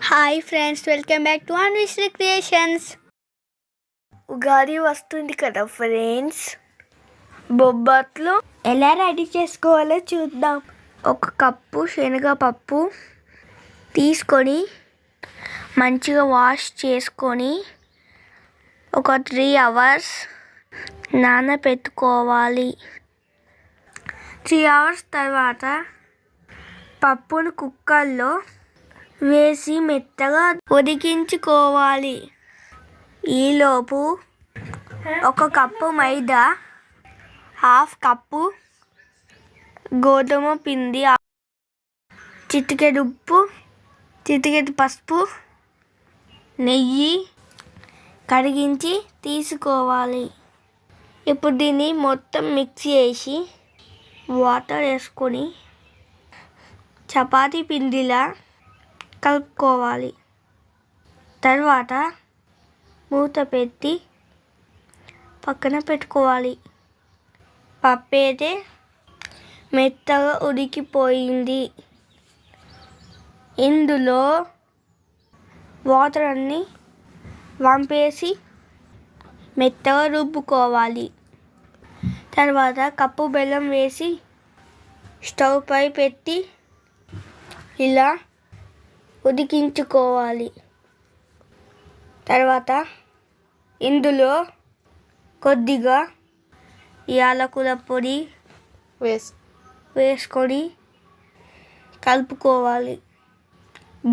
Hi friends welcome back to Anvishri creations Ugadi వస్తుంది కదా friends బొబ్బట్లు ఎలా రెడీ చేసుకోవాలో చూద్దాం. ఒక కప్పు శనగపప్పు తీసుకొని మంచిగా వాష్ చేసుకొని ఒక త్రీ అవర్స్ నానబెట్టుకోవాలి త్రీ అవర్స్ తర్వాత పప్పును కుక్కర్లో వేసి మెత్తగా ఉడికించుకోవాలి. ఈలోపు ఒక కప్పు మైదా హాఫ్ కప్పు గోధుమ పిండి చిటికెడు ఉప్పు చిటికెడు పసుపు నెయ్యి కడిగించి తీసుకోవాలి. ఇప్పుడు దీన్ని మొత్తం మిక్స్ చేసి వాటర్ వేసుకొని చపాతీ పిండిలా కలుపుకోవాలి. తర్వాత మూత పెట్టి పక్కన పెట్టుకోవాలి. పప్పు అయితే మెత్తగా ఉడికిపోయింది. ఇందులో వాటర్ అన్నీ వంపేసి మెత్తగా రుబ్బుకోవాలి. తర్వాత కప్పు బెల్లం వేసి స్టవ్ పై పెట్టి ఇలా ఉడికించుకోవాలి. తర్వాత ఇందులో కొద్దిగా యాలకుల పొడి వేసి వేసుకొని కలుపుకోవాలి.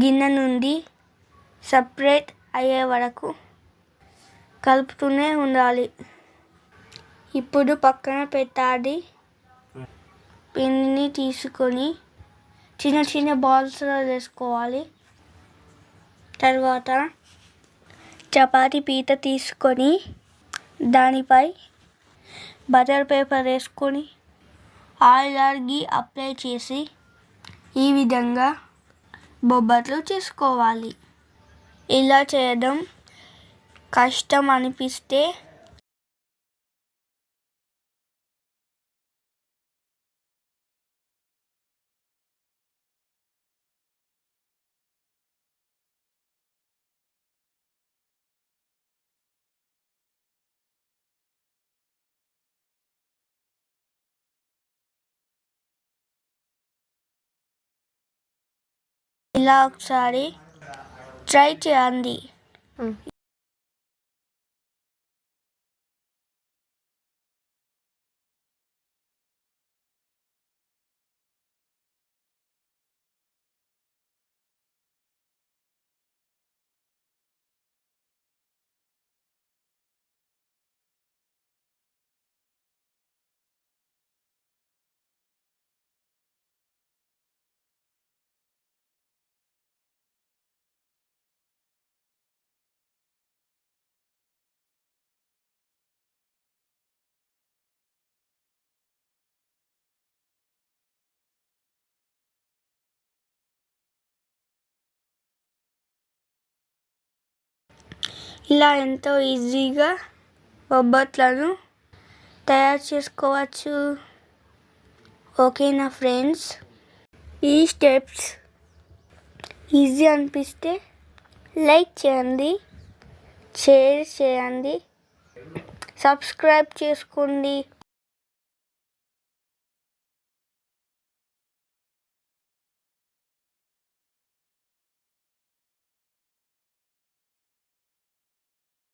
గిన్నె నుండి సపరేట్ అయ్యే వరకు కలుపుతూనే ఉండాలి. ఇప్పుడు పక్కన పెట్టాలి పిండిని తీసుకొని చిన్న చిన్న బాల్స్లో వేసుకోవాలి. తర్వాత చపాతీ పీత తీసుకొని దానిపై బటర్ పేపర్ వేసుకొని ఆయిల్ గీ అప్లై చేసి ఈ విధంగా బొబ్బట్లు చేసుకోవాలి. ఇలా చేయడం కష్టం అనిపిస్తే ఇలా ఒకసారి ట్రై చేయండి ఇలా ఎంతో ఈజీగా బొబ్బట్లను తయారు చేసుకోవచ్చు. ఓకేనా ఫ్రెండ్స్ ఈ స్టెప్స్ ఈజీ అనిపిస్తే లైక్ చేయండి షేర్ చేయండి సబ్స్క్రైబ్ చేసుకోండి.